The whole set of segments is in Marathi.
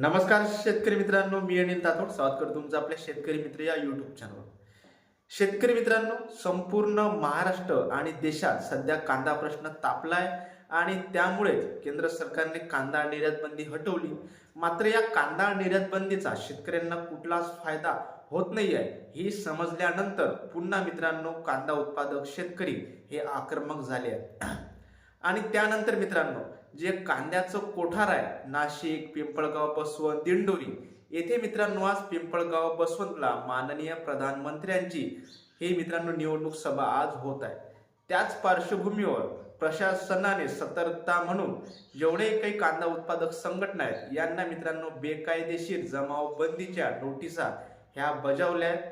नमस्कार शेतकरी मित्रांनो मी अनिल तातोड. स्वागत करतो तुमचं आपल्या शेतकरी मित्र या युट्यूब चॅनलवर शेतकरी मित्रांनो संपूर्ण महाराष्ट्र आणि देशात सध्या कांदा प्रश्न तापलाय आणि त्यामुळेच केंद्र सरकारने कांदा निर्यात बंदी हटवली. मात्र या कांदा निर्यात बंदीचा शेतकऱ्यांना कुठलाच फायदा होत नाही आहे ही समजल्यानंतर पुन्हा मित्रांनो कांदा उत्पादक शेतकरी हे आक्रमक झाले आहेत. आणि त्यानंतर मित्रांनो जे कांद्याचं कोठार आहे नाशिक पिंपळगाव बसवंत दिंडोरी येथे मित्रांनो आज पिंपळगाव बसवंतला माननीय प्रधानमंत्र्यांची ही मित्रांनो निवडणूक सभा आज होत आहे. त्याच पार्श्वभूमीवर प्रशासनाने सतर्कता म्हणून जेवढे काही कांदा उत्पादक संघटना आहेत यांना मित्रांनो बेकायदेशीर जमावबंदीच्या नोटिसा ह्या बजावल्या आहेत.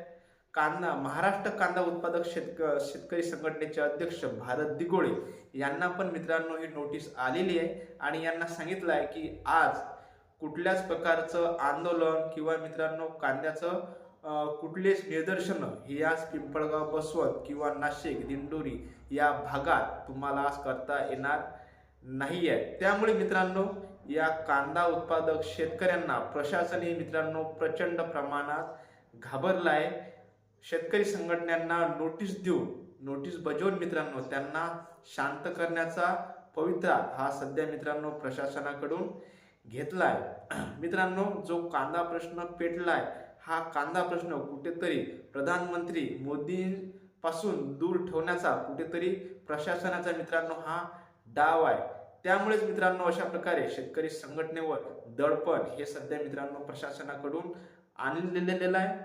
कांदा महाराष्ट्र कांदा उत्पादक शेतक शेतकरी संघटनेचे अध्यक्ष भारत दिगोळे यांना पण मित्रांनो ही नोटीस आलेली आहे आणि यांना सांगितलं आहे की आज कुठल्याच प्रकारचं आंदोलन किंवा मित्रांनो कांद्याचं कुठलेच निदर्शनं हे आज पिंपळगाव बसवत किंवा नाशिक दिंडोरी या भागात तुम्हाला आज करता येणार नाही आहे त्यामुळे मित्रांनो या कांदा उत्पादक शेतकऱ्यांना प्रशासनही मित्रांनो प्रचंड प्रमाणात घाबरला आहे शेतकरी संघटनांना नोटीस देऊन नोटीस बजावून मित्रांनो त्यांना शांत करण्याचा पवित्रा हा सध्या मित्रांनो प्रशासनाकडून घेतलाय. मित्रांनो जो कांदा प्रश्न पेटलाय हा कांदा प्रश्न कुठेतरी प्रधानमंत्री मोदींपासून दूर ठेवण्याचा कुठेतरी प्रशासनाचा मित्रांनो हा डाव आहे. त्यामुळेच मित्रांनो अशा प्रकारे शेतकरी संघटनेवर दडपण हे सध्या मित्रांनो प्रशासनाकडून आणलेलं आहे.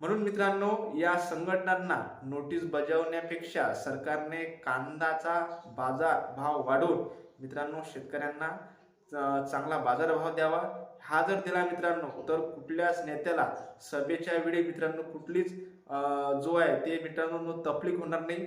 म्हणून मित्रांनो या संघटनांना नोटीस बजावण्यापेक्षा सरकारने कांदाचा बाजार भाव वाढवून मित्रांनो शेतकऱ्यांना चांगला बाजारभाव द्यावा. हा जर दिला मित्रांनो तर कुठल्याच नेत्याला सभेच्या वेळी मित्रांनो कुठलीच जो आहे ते मित्रांनो तपलीक होणार नाही.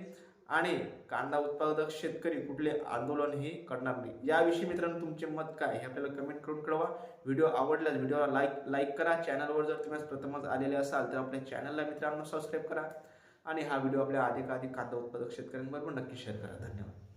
आणि कांदा उत्पादक शेतकरी कुठले आंदोलनही करणार नाही. याविषयी मित्रांनो तुमचे मत काय हे आपल्याला कमेंट करून कळवा. व्हिडिओ आवडल्यास व्हिडिओला लाईक लाईक करा. चॅनलवर जर तुम्ही प्रथमच आलेले असाल तर आपल्या चॅनलला मित्रांनो सबस्क्राईब करा. आणि हा व्हिडिओ आपल्या अधिकाधिक कांदा उत्पादक शेतकऱ्यांबरोबर नक्की शेअर करा. धन्यवाद.